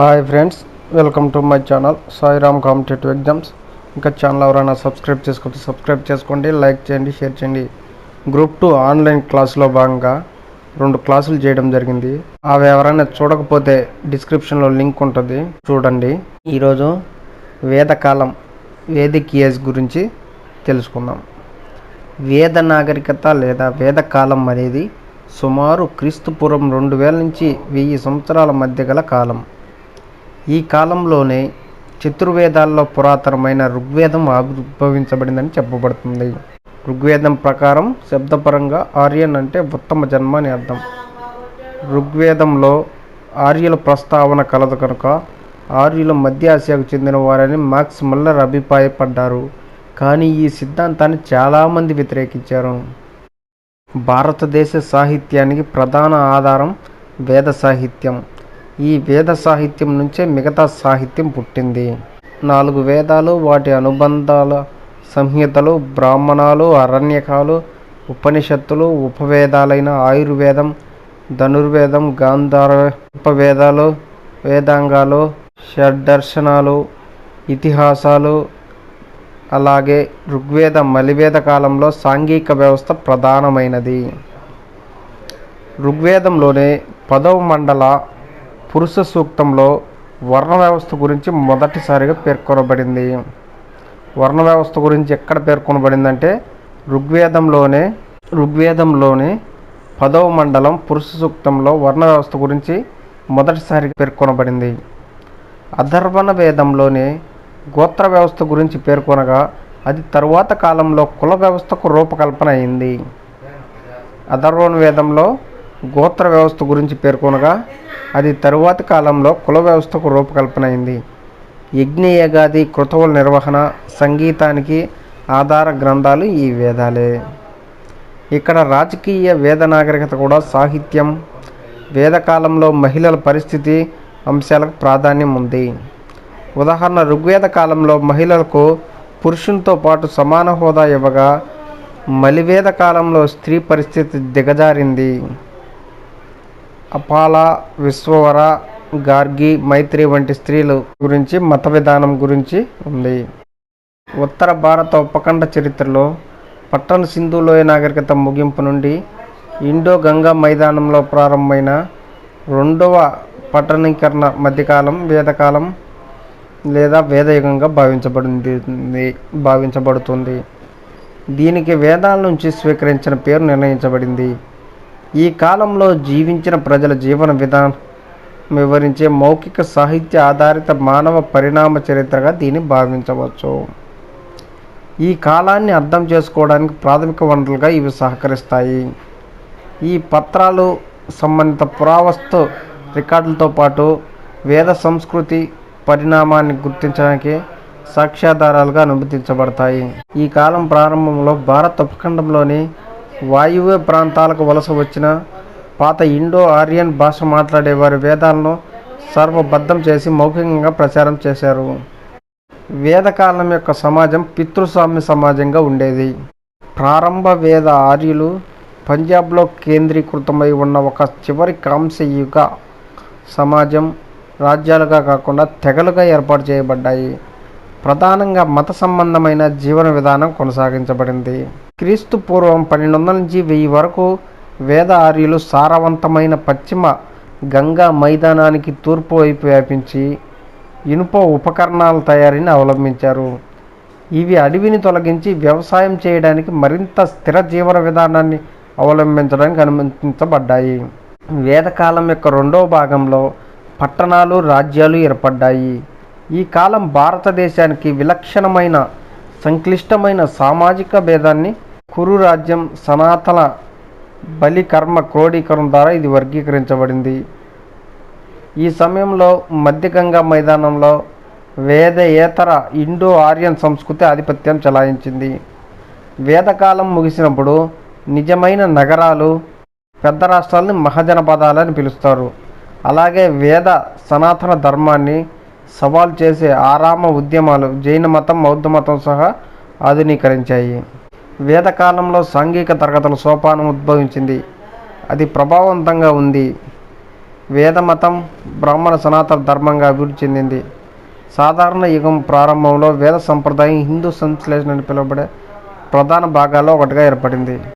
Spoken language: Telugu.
Hi friends welcome to my channel Sairam competitive exams ఇంకా ఛానల్ ఎవరైనా సబ్స్క్రైబ్ చేసుకుంటే సబ్స్క్రైబ్ చేసుకోండి లైక్ చేయండి షేర్ చేయండి. గ్రూప్ టూ ఆన్లైన్ క్లాసులో భాగంగా రెండు క్లాసులు చేయడం జరిగింది. అవి ఎవరైనా చూడకపోతే డిస్క్రిప్షన్లో లింక్ ఉంటుంది చూడండి. ఈరోజు వేదకాలం వేదిక్ ఏజ్ గురించి తెలుసుకుందాం. వేద నాగరికత లేదా వేదకాలం అనేది సుమారు క్రీస్తుపూర్వం రెండు వేల నుంచి వెయ్యి సంవత్సరాల మధ్య గల కాలం. ఈ కాలంలోనే చతుర్వేదాల్లో పురాతనమైన ఋగ్వేదం ఆవిర్భవించబడిందని చెప్పబడుతుంది. ఋగ్వేదం ప్రకారం శబ్దపరంగా ఆర్యన్ అంటే ఉత్తమ జన్మ అని అర్థం. ఋగ్వేదంలో ఆర్యుల ప్రస్తావన కలదు కనుక ఆర్యుల మధ్య ఆసియాకు చెందిన వారని మాక్స్ మల్లర్ అభిప్రాయపడ్డారు. కానీ ఈ సిద్ధాంతాన్ని చాలామంది వ్యతిరేకించారు. భారతదేశ సాహిత్యానికి ప్రధాన ఆధారం వేద సాహిత్యం. ఈ వేద సాహిత్యం నుంచే మిగతా సాహిత్యం పుట్టింది. నాలుగు వేదాలు వాటి అనుబంధాల సంహితలు బ్రాహ్మణాలు అరణ్యకాలు ఉపనిషత్తులు ఉపవేదాలైన ఆయుర్వేదం ధనుర్వేదం గాంధార ఉపవేదాలు వేదాంగాలు షడ్దర్శనాలు ఇతిహాసాలు అలాగే ఋగ్వేద మలివేద కాలంలో సాంఘిక వ్యవస్థ ప్రధానమైనది. ఋగ్వేదంలోనే పదవ మండల పురుష సూక్తంలో వర్ణ వ్యవస్థ గురించి మొదటిసారిగా పేర్కొనబడింది. వర్ణ వ్యవస్థ గురించి ఎక్కడ పేర్కొనబడిందంటే ఋగ్వేదంలోనే ఋగ్వేదంలోని పదవ మండలం పురుష సూక్తంలో వర్ణ వ్యవస్థ గురించి మొదటిసారిగా పేర్కొనబడింది. అధర్వణ వేదంలోని గోత్ర వ్యవస్థ గురించి పేర్కొనగా అది తరువాత కాలంలో కుల వ్యవస్థకు రూపకల్పన అయింది. అధర్వణ వేదంలో గోత్ర వ్యవస్థ గురించి పేర్కొనగా అది తరువాతి కాలంలో కుల వ్యవస్థకు రూపకల్పన అయింది యజ్ఞయగాది కృతవుల నిర్వహణ సంగీతానికి ఆధార గ్రంథాలు ఈ వేదాలే. ఇక్కడ రాజకీయ వేద నాగరికత కూడా సాహిత్యం వేదకాలంలో మహిళల పరిస్థితి అంశాలకు ప్రాధాన్యం ఉంది. ఉదాహరణ ఋగ్వేద కాలంలో మహిళలకు పురుషునితో పాటు సమాన హోదా ఇవ్వగా మలివేద కాలంలో స్త్రీ పరిస్థితి దిగజారింది. అపాల విశ్వవర గార్గి మైత్రి వంటి స్త్రీలు గురించి మత విధానం గురించి ఉంది. ఉత్తర భారత ఉపఖండ చరిత్రలో పట్టణ సింధులోయ నాగరికత ముగింపు నుండి ఇండో గంగా మైదానంలో ప్రారంభమైన రెండవ పట్టణీకరణ మధ్యకాలం వేదకాలం లేదా వేదయుగంగా భావించబడింది భావించబడుతుంది. దీనికి వేదాల నుంచి స్వీకరించిన పేరు నిర్ణయించబడింది. ఈ కాలంలో జీవించిన ప్రజల జీవన విధానం వివరించే మౌఖిక సాహిత్య ఆధారిత మానవ పరిణామ చరిత్రగా దీన్ని భావించవచ్చు. ఈ కాలాన్ని అర్థం చేసుకోవడానికి ప్రాథమిక వనరులుగా ఇవి సహకరిస్తాయి. ఈ పత్రాలు సంబంధిత పురావస్తు రికార్డులతో పాటు వేద సంస్కృతి పరిణామాన్ని గుర్తించడానికి సాక్ష్యాధారాలుగా అనుమతించబడతాయి. ఈ కాలం ప్రారంభంలో భారత ఉపఖండంలోని వాయువ్య ప్రాంతాలకు వలస వచ్చిన పాత ఇండో ఆర్యన్ భాష మాట్లాడే వారి వేదాలను సర్వబద్ధం చేసి మౌఖికంగా ప్రచారం చేశారు. వేదకాలం యొక్క సమాజం పితృస్వామ్య సమాజంగా ఉండేది. ప్రారంభ వేద ఆర్యులు పంజాబ్లో కేంద్రీకృతమై ఉన్న ఒక చివరి కాంస్యయుగ సమాజం రాజ్యాలుగా కాకుండా తెగలుగా ఏర్పాటు చేయబడ్డాయి. ప్రధానంగా మత సంబంధమైన జీవన విధానం కొనసాగించబడింది. క్రీస్తు పూర్వం పన్నెండు వందల నుంచి వెయ్యి వరకు వేద ఆర్యులు సారవంతమైన పశ్చిమ గంగా మైదానానికి తూర్పు వైపు వ్యాపించి ఇనుప ఉపకరణాల తయారీని అవలంబించారు. ఇవి అడవిని తొలగించి వ్యవసాయం చేయడానికి మరింత స్థిర జీవన విధానాన్ని అవలంబించడానికి అనుమతించబడ్డాయి. వేదకాలం యొక్క రెండవ భాగంలో పట్టణాలు రాజ్యాలు ఏర్పడ్డాయి. ఈ కాలం భారతదేశానికి విలక్షణమైన సంక్లిష్టమైన సామాజిక భేదాన్ని కురు రాజ్యం సనాతన బలి కర్మ క్రోడీకరణ ద్వారా ఇది వర్గీకరించబడింది. ఈ సమయంలో మధ్యగంగా మైదానంలో వేదయేతర ఇండో ఆర్యన్ సంస్కృతి ఆధిపత్యం చెలాయించింది. వేదకాలం ముగిసినప్పుడు నిజమైన నగరాలు పెద్ద రాష్ట్రాలని మహాజనపదాలని పిలుస్తారు. అలాగే వేద సనాతన ధర్మాన్ని సవాల్ చేసే ఆరామ ఉద్యమాలు జైన మతం బౌద్ధ మతం సహా ఆధునీకరించాయి. వేదకాలంలో సాంఘిక తరగతుల సోపానం ఉద్భవించింది. అది ప్రభావవంతంగా ఉంది. వేదమతం బ్రాహ్మణ సనాతన ధర్మంగా అభివృద్ధి చెందింది. సాధారణ యుగం ప్రారంభంలో వేద సంప్రదాయం హిందూ సంశ్లేషణ అని పిలువబడే ప్రధాన భాగాల్లో ఒకటిగా ఏర్పడింది.